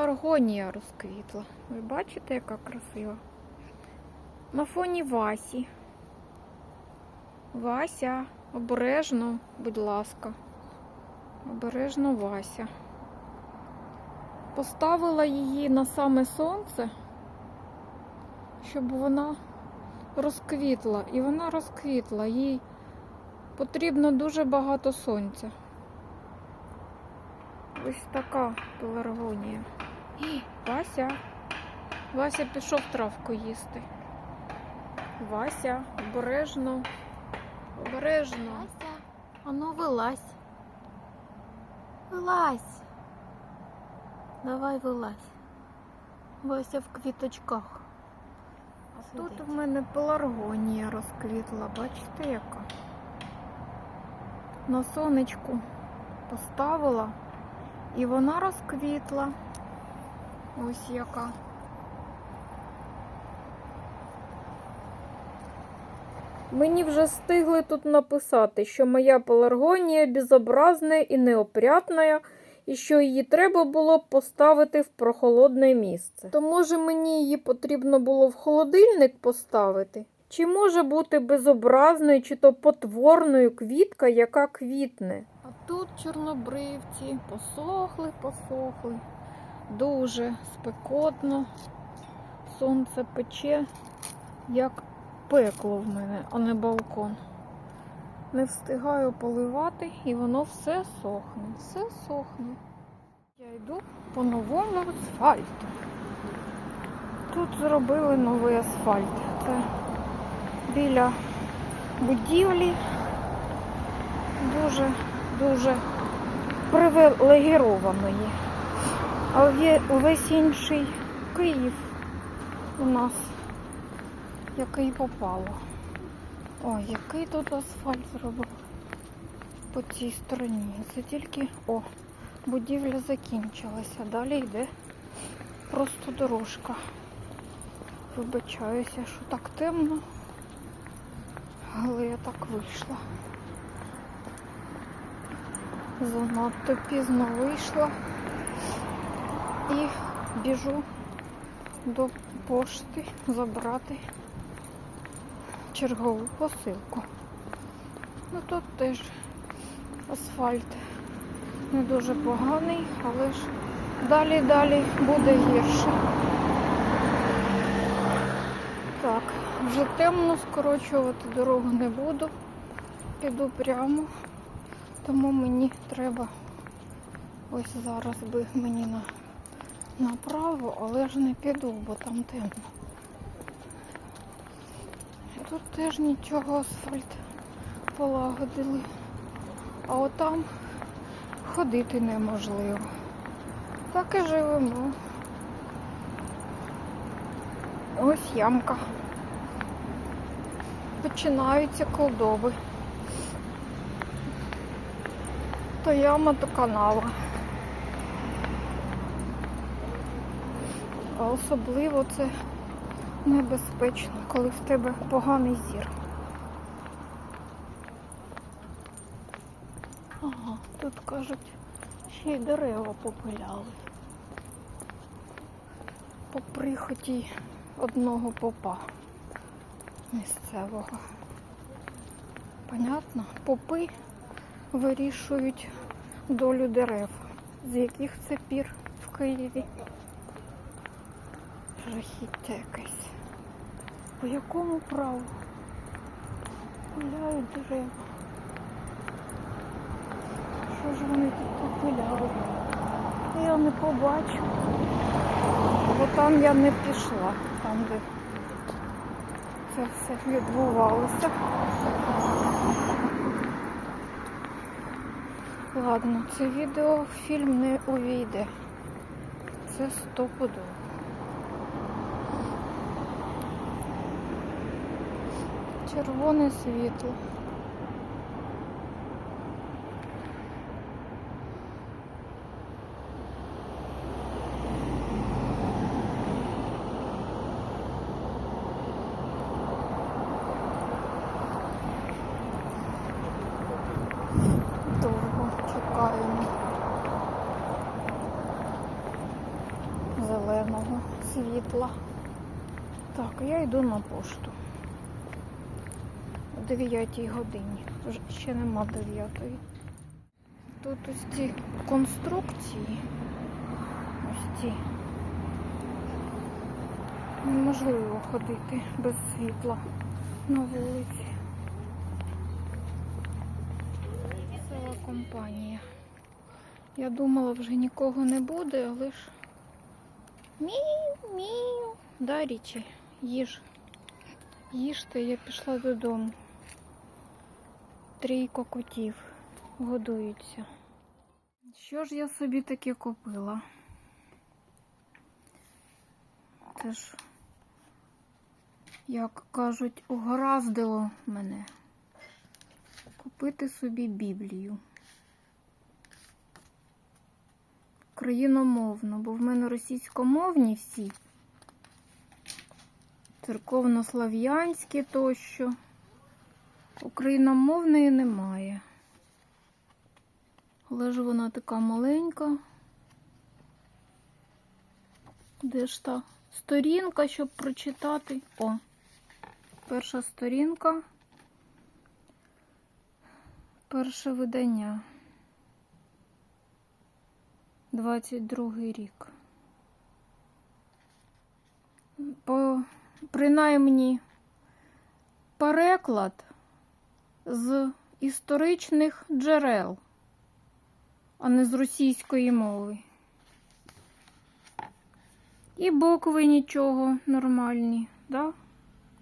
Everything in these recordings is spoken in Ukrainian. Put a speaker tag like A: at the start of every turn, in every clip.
A: пеларгонія розквітла. Ви бачите, яка красива? На фоні Васі. Вася, обережно, будь ласка. Обережно Вася. Поставила її на саме сонце, щоб вона розквітла. І вона розквітла. Їй потрібно дуже багато сонця. Ось така пеларгонія. Вася. Вася пішов травку їсти. Вася, обережно. Обережно.
B: Вася, а ну вилазь. Вилазь. Давай вилазь. Вася в квіточках.
A: А тут у мене пеларгонія розквітла. Бачите, яка? На сонечку поставила і вона розквітла. Ось яка. Мені вже встигли тут написати, що моя пеларгонія безобразна і неопрятна, і що її треба було б поставити в прохолодне місце. То може мені її потрібно було в холодильник поставити? Чи може бути безобразною, чи то потворною квітка, яка квітне? А тут чорнобривці посохли, посохли. Дуже спекотно. Сонце пече, як пекло в мене, а не балкон. Не встигаю поливати, і воно все сохне, все сохне. Я йду по новому асфальту. Тут зробили новий асфальт. Це біля будівлі. Дуже, дуже привілегірованої. А вє- весь інший Київ у нас який попало. Ой, який тут асфальт зробив по цій стороні. Це тільки о, будівля закінчилася. Далі йде просто дорожка. Вибачаюся, що так темно, але я так вийшла. Занадто пізно вийшла і біжу до пошти забрати чергову посилку. Ну тут теж асфальт не дуже поганий, але ж далі-далі буде гірше. Так, вже темно, скорочувати дорогу не буду. Піду прямо, тому мені треба ось зараз би мені на направо, але ж не піду, бо там темно. Тут теж нічого асфальт полагодили. А отам ходити неможливо. Так і живемо. Ось ямка. Починаються колдоби. То яма, то канава. А особливо це небезпечно, коли в тебе поганий зір. Ага, тут кажуть, ще й дерева попиляли. По прихоті одного попа місцевого. Понятно? Попи вирішують долю дерев, з яких це пір в Києві. Жахіття якесь. По якому праву? Пиляють дерева. Що ж вони тут попиляли? Я не побачу. Бо там я не пішла, там де це все відбувалося. Ладно, це відео не увійде. Це стопудово. Червоне світло. Довго чекаємо. світла. Так, я йду на пошту. О 9 годині. Ще нема 9. Тут ось ці конструкції. Ось ці. Неможливо ходити без світла на вулиці. Ціла компанія. Я думала, вже нікого не буде, але ж мію. Да, річі, їж. Їжте, я пішла додому. Трійко котів годуються. Що ж я собі таке купила? Це ж, як кажуть, угораздило мене купити собі Біблію. Країномовно, бо в мене російськомовні всі. Церковнослав'янські тощо. Україномовної немає. Але ж вона така маленька. Де ж та сторінка, щоб прочитати? О, перша сторінка. Перше видання. 22 рік. По, принаймні, переклад з історичних джерел, а не з російської мови. І букви нічого нормальні, да?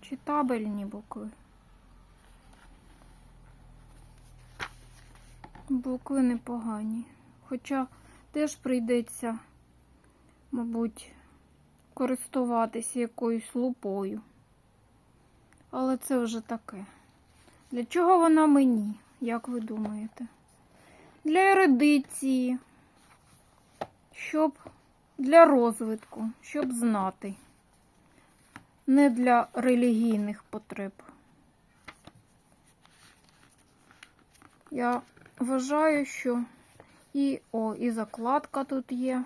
A: Читабельні букви. Букви непогані. Хоча теж прийдеться, мабуть, користуватися якоюсь лупою. Але це вже таке. Для чого вона мені, як ви думаєте? Для ерудиції, щоб для розвитку, щоб знати. Не для релігійних потреб. Я вважаю, що і о, і закладка тут є.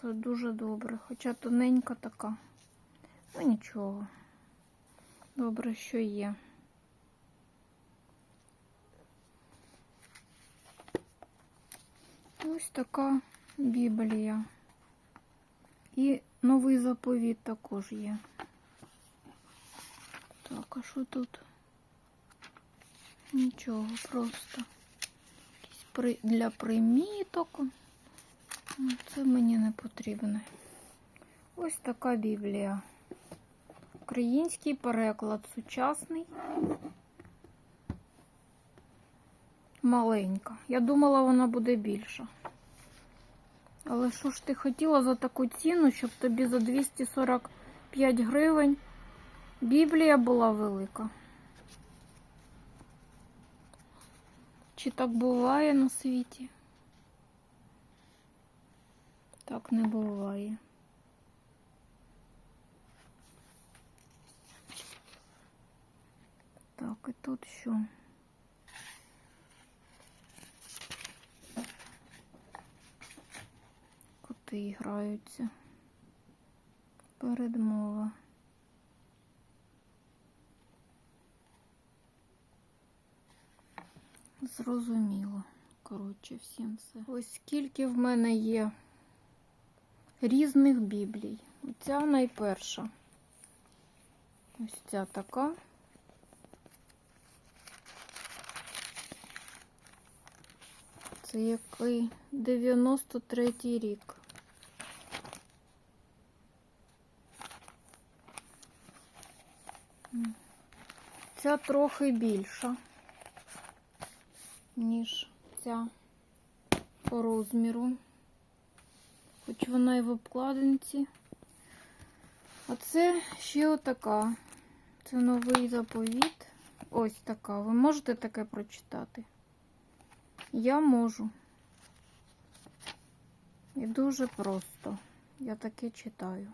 A: Це дуже добре, хоча тоненька така. Ну нічого. Добре, що є. Ось така Біблія. І новий заповіт також є. Так, а що тут? Нічого, просто для приміток. Ну, Це мені не потрібне. Ось така Біблія. Український переклад сучасний. Маленька. Я думала, вона буде більша. Але що ж ти хотіла за таку ціну, щоб тобі за 245 гривень Біблія була велика? Чи так буває на світі? Так не буває. Так, і тут що? Коти граються. Передмова. Зрозуміло. Коротше, всім все. Ось скільки в мене є різних біблій. Оця найперша. Ось ця така. Це який 93-й рік. Ця трохи більша, ніж ця по розміру. Хоч вона і в обкладинці. А це ще отака. Це новий заповіт. Ось така. Ви можете таке прочитати? Я можу. І дуже просто. Я таке читаю.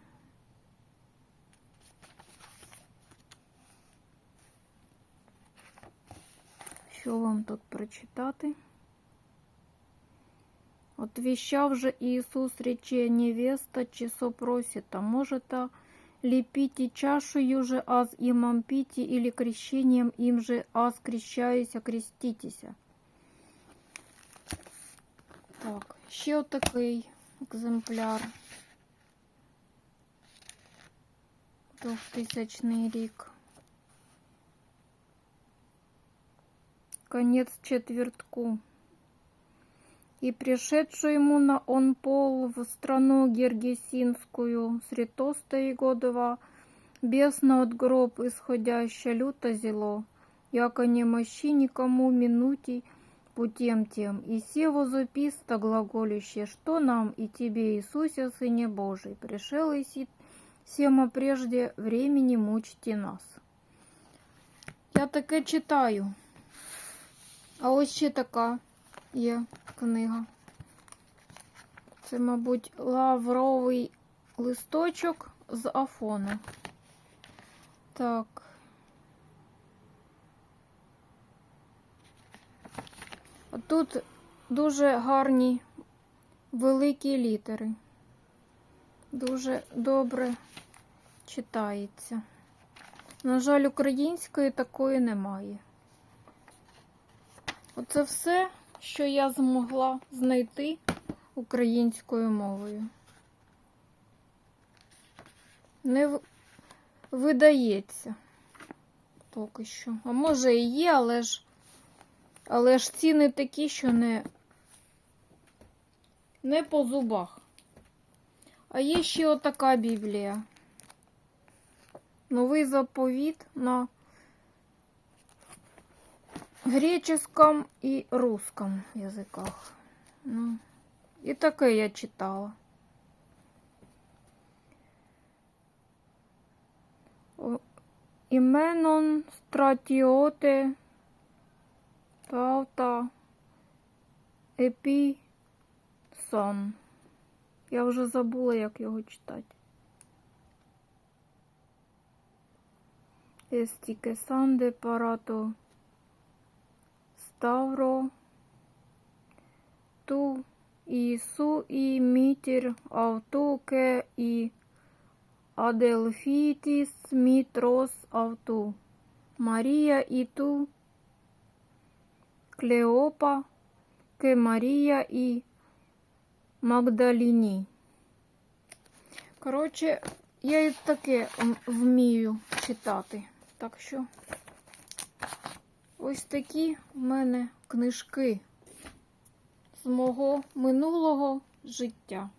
A: Що вам тут прочитати? Отвещав же Иисус рече невеста, часо просит, а может, а ли пити чашею же аз имам пити, или крещением им же аз крещаюсь, креститеся. Так, ще отакий екземпляр. 2000 рік. Конец четвертку. И пришедший ему на он пол в страну Гергесинскую, средь тоста и годова, бесно от гроб исходяща люто зело, яко не мощи никому минутей путем тем, и сево записта глаголюще, что нам и тебе, Иисусе, Сыне Божий, пришел и си сема прежде времени мучити нас. Я таке читаю. А ось ще така є книга. Це, мабуть, лавровий листочок з Афону. Так. Тут дуже гарні великі літери. Дуже добре читається. На жаль, української такої немає. Оце все, що я змогла знайти українською мовою. Не видається поки що. А може і є, але ж, але ж ціни такі, що не, не по зубах. А є ще отака Біблія. Новий заповіт на греческом і русском язиках. Ну, і таке я читала. Іменон стратіоте Таута Епісон. Я вже забула, як його читати. Естіке санде парато Ставро ту Ісу і мітір автуке і Аделфітіс мітрос авту. Марія і ту Клеопа ке Марія і Магдаліні. Коротше, я і таке вмію читати. Так що ось такі в мене книжки з мого минулого життя.